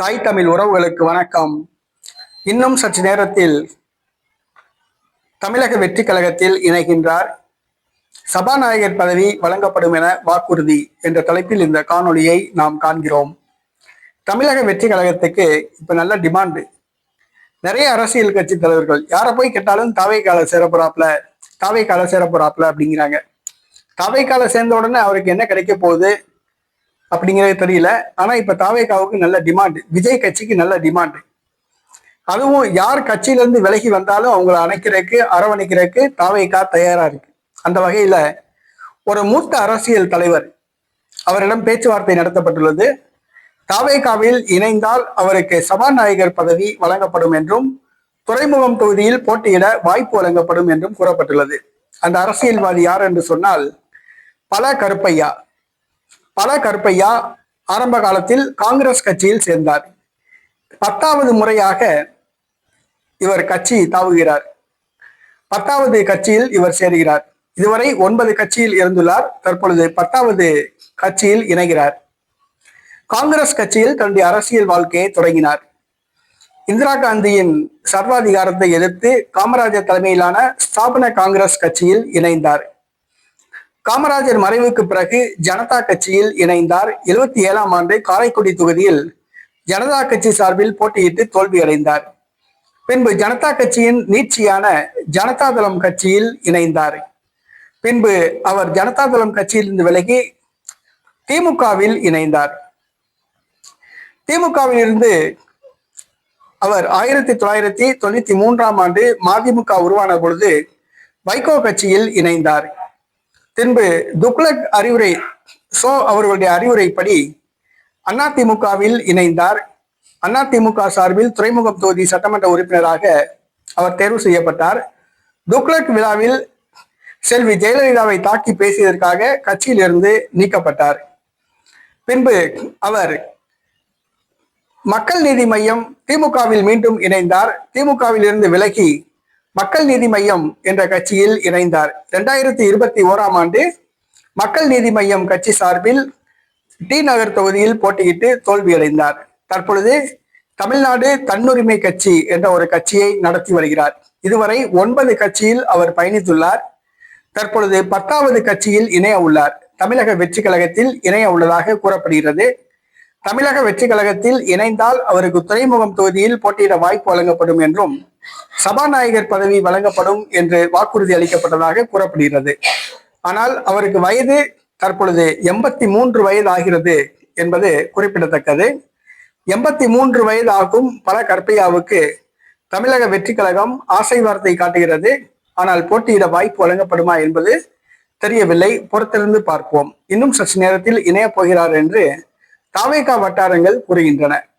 தாய் தமிழ் உறவுகளுக்கு வணக்கம். இன்னும் சற்று நேரத்தில் தமிழக வெற்றி கழகத்தில் இணைகின்றார். சபாநாயகர் பதவி வழங்கப்படும் என வாக்குறுதி என்ற தலைப்பில் இந்த காணொளியை நாம் காண்கிறோம். தமிழக வெற்றி கழகத்துக்கு இப்ப நல்ல டிமாண்டு நிறைய அரசியல் கட்சி தலைவர்கள் யாரை போய் கேட்டாலும் தாவை கால சேரப்போறாப்ல தாவை கால சேரப்போறாப்ல அப்படிங்கிறாங்க. தாவை கால சேர்ந்த உடனே அவருக்கு என்ன கிடைக்க போகுது? அப்படிங்கிறது தெரியல. ஆனா இப்ப தாவேகாவுக்கு நல்ல டிமாண்ட் விஜய் கட்சிக்கு நல்ல டிமாண்ட் அதுவும் யார் கட்சியிலேருந்து விலகி வந்தாலும் அவங்கள அணைக்கிறதுக்கு அரவணைக்கிறதுக்கு தாவேகா தயாரா இருக்கு. அந்த வகையில ஒரு மூத்த அரசியல் தலைவர் அவரிடம் பேச்சுவார்த்தை நடத்தப்பட்டுள்ளது. தாவேகாவில் இணைந்தால் அவருக்கு சபாநாயகர் பதவி வழங்கப்படும் என்றும் துறைமுகம் தொகுதியில் போட்டியிட வாய்ப்பு வழங்கப்படும் என்றும் கூறப்பட்டுள்ளது. அந்த அரசியல்வாதி யார் என்று சொன்னால் பல கருப்பையா. பல கருப்பையா ஆரம்ப காலத்தில் காங்கிரஸ் கட்சியில் சேர்ந்தார். பத்தாவது முறையாக இவர் கட்சி தாவுகிறார். பத்தாவது கட்சியில் இவர் சேருகிறார். இதுவரை ஒன்பது கட்சியில் இருந்துள்ளார். தற்பொழுது பத்தாவது கட்சியில் இணைகிறார். காங்கிரஸ் கட்சியில் தன்னுடைய அரசியல் வாழ்க்கையை தொடங்கினார். இந்திரா காந்தியின் சர்வாதிகாரத்தை எதிர்த்து காமராஜர் தலைமையிலான ஸ்தாபன காங்கிரஸ் கட்சியில் இணைந்தார். காமராஜர் மறைவுக்கு பிறகு ஜனதா கட்சியில் இணைந்தார். எழுபத்தி ஏழாம் ஆண்டு காரைக்குடி தொகுதியில் ஜனதா கட்சி சார்பில் போட்டியிட்டு தோல்வியடைந்தார். பின்பு ஜனதா கட்சியின் நீட்சியான ஜனதாதளம் கட்சியில் இணைந்தார். பின்பு அவர் ஜனதாதளம் கட்சியிலிருந்து விலகி திமுகவில் இணைந்தார். திமுகவில் இருந்து அவர் ஆயிரத்தி தொள்ளாயிரத்தி தொண்ணூத்தி மூன்றாம் ஆண்டு மதிமுக உருவான பொழுது வைகோ கட்சியில் இணைந்தார். பின்பு துக்ளக் அறிவுரை சோ அவர்களுடைய அறிவுரைப்படி அதிமுகவில் இணைந்தார். அதிமுக சார்பில் துறைமுகம் தொகுதி சட்டமன்ற உறுப்பினராக அவர் தேர்வு செய்யப்பட்டார். துக்ளக் விழாவில் செல்வி ஜெயலலிதாவை தாக்கி பேசியதற்காக கட்சியிலிருந்து நீக்கப்பட்டார். பின்பு அவர் மக்கள் நீதி மையம் திமுகவில் மீண்டும் இணைந்தார். திமுகவில் இருந்து விலகி மக்கள் நீதி மையம் என்ற கட்சியில் இணைந்தார். இரண்டாயிரத்தி இருபத்தி ஓராம் ஆண்டு மக்கள் நீதி மையம் கட்சி சார்பில் டி நகர் தொகுதியில் போட்டியிட்டு தோல்வியடைந்தார். தற்பொழுது தமிழ்நாடு தன்னுரிமை கட்சி என்ற ஒரு கட்சியை நடத்தி வருகிறார். இதுவரை ஒன்பது கட்சியில் அவர் பயணித்துள்ளார். தற்பொழுது பத்தாவது கட்சியில் இணைய உள்ளார். தமிழக வெற்றி கழகத்தில் இணைய உள்ளதாக கூறப்படுகிறது. தமிழக வெற்றி கழகத்தில் இணைந்தால் அவருக்கு துறைமுகம் தொகுதியில் போட்டியிட வாய்ப்பு வழங்கப்படும் என்றும் சபாநாயகர் பதவி வழங்கப்படும் என்று வாக்குறுதி அளிக்கப்பட்டதாக கூறப்படுகிறது. ஆனால் அவருக்கு வயது தற்பொழுது எண்பத்தி மூன்று வயது ஆகிறது என்பது குறிப்பிடத்தக்கது. எண்பத்தி மூன்று வயது ஆகும் பல கற்பையாவுக்கு தமிழக வெற்றி கழகம் ஆசை வார்த்தை காட்டுகிறது. ஆனால் போட்டியிட வாய்ப்பு வழங்கப்படுமா என்பது தெரியவில்லை. பொறுத்திருந்து பார்ப்போம். இன்னும் சற்று நேரத்தில் இணையப் போகிறார் என்று தாவேகா வட்டாரங்கள் கூறுகின்றன.